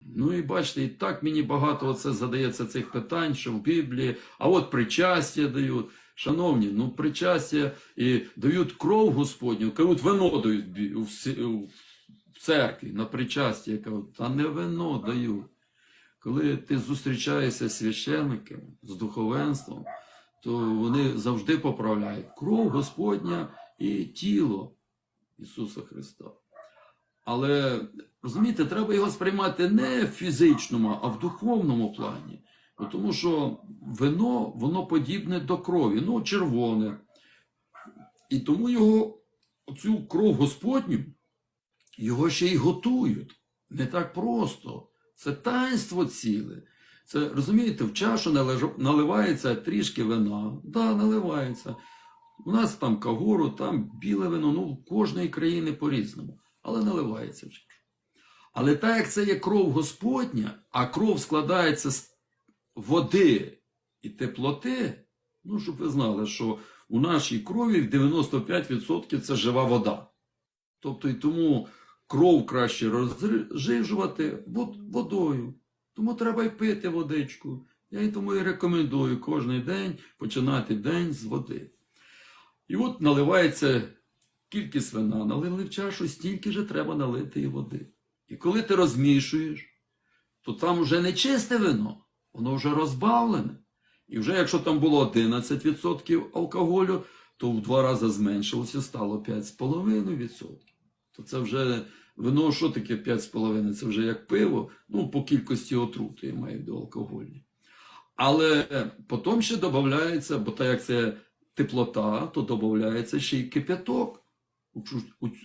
Ну і бачите, і так мені багато оце задається цих питань, що в Біблії, а от причастя дають. Шановні, ну причастя і дають кров Господню, кажуть, вино дають в церкві на причастя. Я та не вино дають. Коли ти зустрічаєшся з священниками, з духовенством, то вони завжди поправляють кров Господня і тіло Ісуса Христа. Але розумієте, треба його сприймати не в фізичному, а в духовному плані. Тому що вино, воно подібне до крові, ну, червоне. І тому його, цю кров Господню, його ще й готують. Не так просто. Це таїнство ціле. Це розумієте, в чашу наливається трішки вина. Да, наливається. У нас там кагору, там біле вино, ну в кожної країни по-різному, але наливається в чашу. Але так як це є кров Господня, а кров складається з води і теплоти, ну, щоб ви знали, що у нашій крові 95% це жива вода. Тобто і тому кров краще розжижувати водою. Тому треба й пити водичку. Я і тому і рекомендую кожен день починати день з води. І от наливається кількість вина, налили в чашу, стільки же треба налити і води. І коли ти розмішуєш, то там вже не чисте вино, воно вже розбавлене. І вже якщо там було 11% алкоголю, то в два рази зменшилося, стало 5,5%. То це вже вино, що таке 5,5%? Це вже як пиво, ну, по кількості отрути я маю до алкогольні. Але потім ще додається, бо так як це теплота, то додається ще й кип'яток у, цю-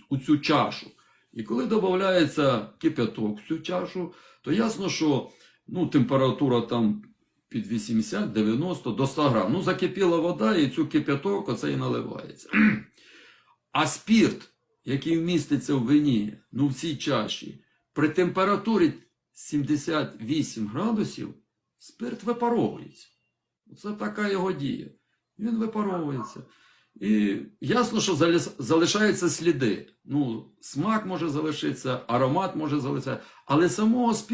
у цю чашу. І коли додається кип'яток в цю чашу, то ясно, що ну, температура там під 80-90 до 100 грам. Ну, закипіла вода, і цю кип'яток оце і наливається. А спірт, який вміститься в вині, ну в цій чаші, при температурі 78 градусів, спирт випаровується. Це така його дія. Він випаровується. І ясно, що залишаються сліди. Ну, смак може залишитися, аромат може залишитися, але самого спірту